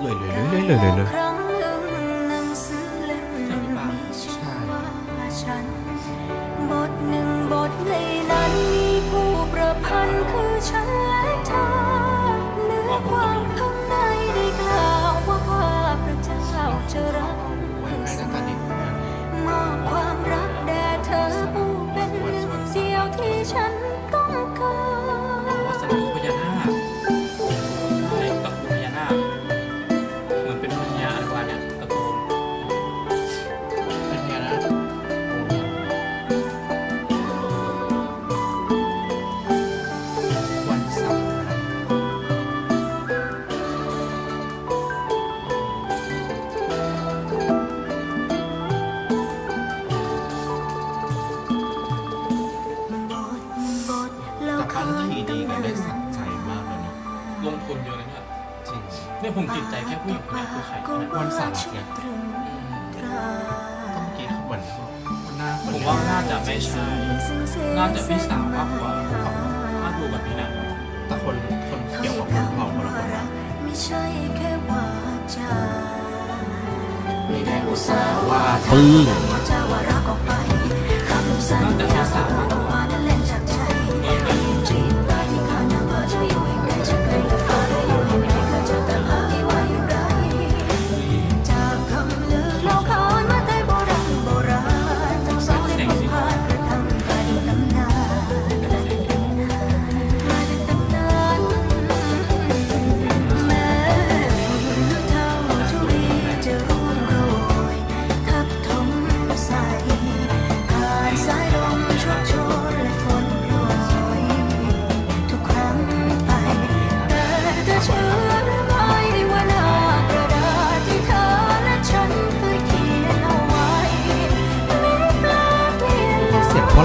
Lay, lay, lay, ทั้นทีดีกันได้สะใจมากเลยเนาะลงทุนเยอะเลยเนี่ยจริงเนี่ยผมติดใจแค่ผู้หญิงคนนี้คือใครวันสาร์เนี่ยต้องกินขบวนผมว่าน่าจะไม่ใช่น่าจะพี่สาวมากกว่าน่าดูแบบนี้นะแต่คนคนเกี่ยวกับเผาคนละคนละไม่ใช่แค่ว่าจะไม่ได้อุตส่าห์ว่าตื้อน่าจะว่าสา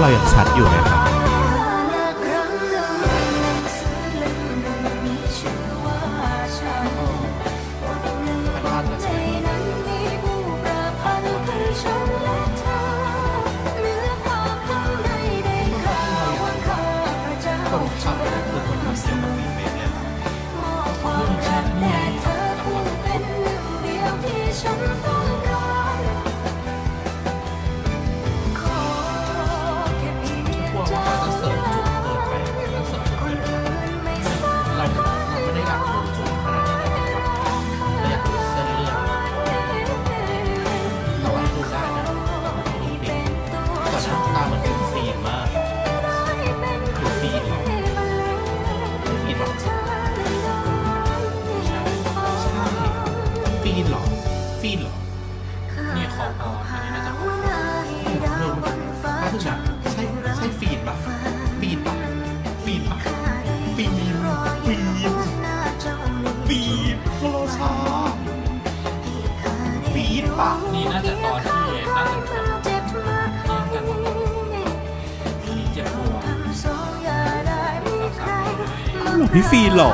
ายังชัดอยู่นะครับ ปะนี่น่าจะตอนที่น่าจะเจ็บเจ็บปวดหลวงพี่ฟีหล่อ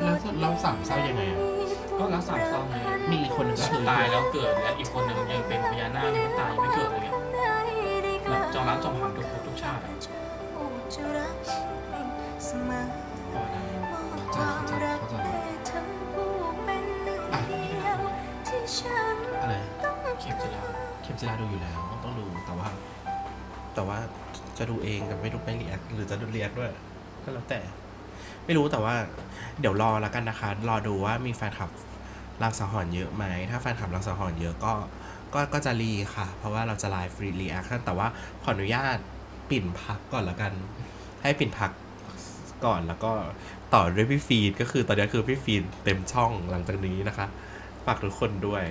แล้วเราสามเศร้ายังไงอะก็รักสามเศร้าไงมีคนหนึ่งก็ก็คือตายแล้วเกิดและอีกคนหนึ่งยังเป็นพญานาคยังไม่ตายยังไม่เกิดอะไรเยแบบจองรักจองหางทุกทุกชาติอะอะไร เข็มจิรา เข็มจิราดูอยู่แล้วต้องดูแต่ว่า แต่ว่า จะดูเองกับไม่ดูไม่เรียกหรือจะดูเรียกด้วย ก็แล้วแต่ ไม่รู้แต่ว่า เดี๋ยวรอแล้วกันนะคะ รอดูว่ามีแฟนคลับรังสังหรณ์เยอะไหม ถ้าแฟนคลับรังสังหรณ์เยอะก็ก็ก็จะรีค่ะ เพราะว่าเราจะไลฟ์ฟรีรีแอคชั่นแต่ว่าขออนุญาตปิ่นพักก่อนแล้วกัน ให้ปิ่นพักก่อนแล้วก็ต่อด้วยพี่ฟีดก็คือตอนนี้คือพี่ฟีดเต็มช่องหลังจากนี้นะคะ ฝากทุกคนด้วย